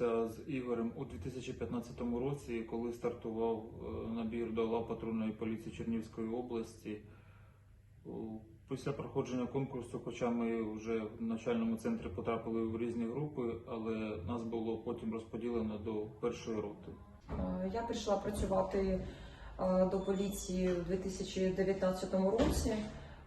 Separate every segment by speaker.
Speaker 1: я з Ігорем у 2015 році, коли стартував е, набір до лав патрульної поліції Чернівської області. Після проходження конкурсу, хоча ми вже в навчальному центрі потрапили в різні групи, але нас було потім розподілено до першої роти.
Speaker 2: Е, Я прийшла працювати е, до поліції у 2019 році.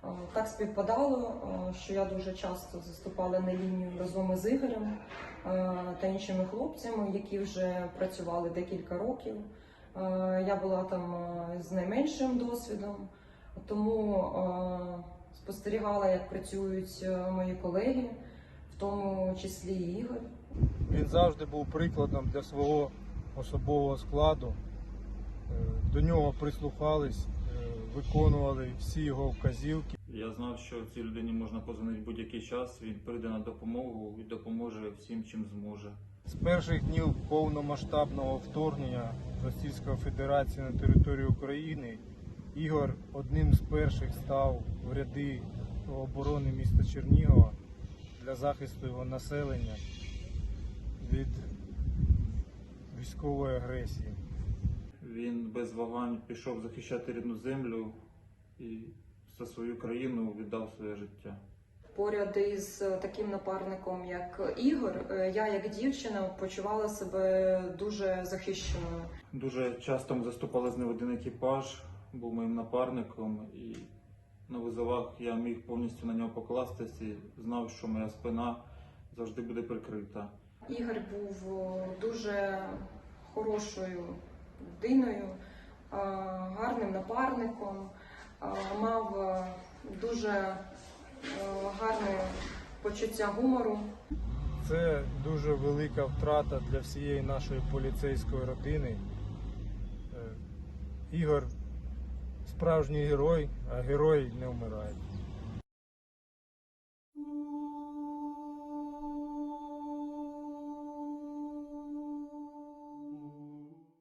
Speaker 2: Е, Так співпадало, е, що я дуже часто заступала на лінію разом із Ігорем е, та іншими хлопцями, які вже працювали декілька років. Я була там з найменшим досвідом, тому спостерігала, як працюють мої колеги, в тому числі і Ігор.
Speaker 3: Він завжди був прикладом для свого особового складу. До нього прислухались, виконували всі його вказівки.
Speaker 1: Я знав, що цій людині можна позвонити будь-який час. Він прийде на допомогу і допоможе всім, чим зможе.
Speaker 3: З перших днів повномасштабного вторгнення Російської Федерації на територію України Ігор одним з перших став в ряди оборони міста Чернігова для захисту його населення від військової агресії.
Speaker 1: Він без вагань пішов захищати рідну землю і за свою країну віддав своє життя.
Speaker 2: Поряд із таким напарником, як Ігор, е, я як дівчина почувала себе дуже захищеною.
Speaker 1: Дуже часто ми заступали з ним один екіпаж, був моїм напарником, і на визовах я міг повністю на нього покластися і знав, що моя спина завжди буде прикрита.
Speaker 2: Ігор був дуже хорошою людиною, гарним напарником, мав дуже гарне почуття гумору.
Speaker 3: Це дуже велика втрата для всієї нашої поліцейської родини. Е, Ігор справжній герой, а герой не вмирає.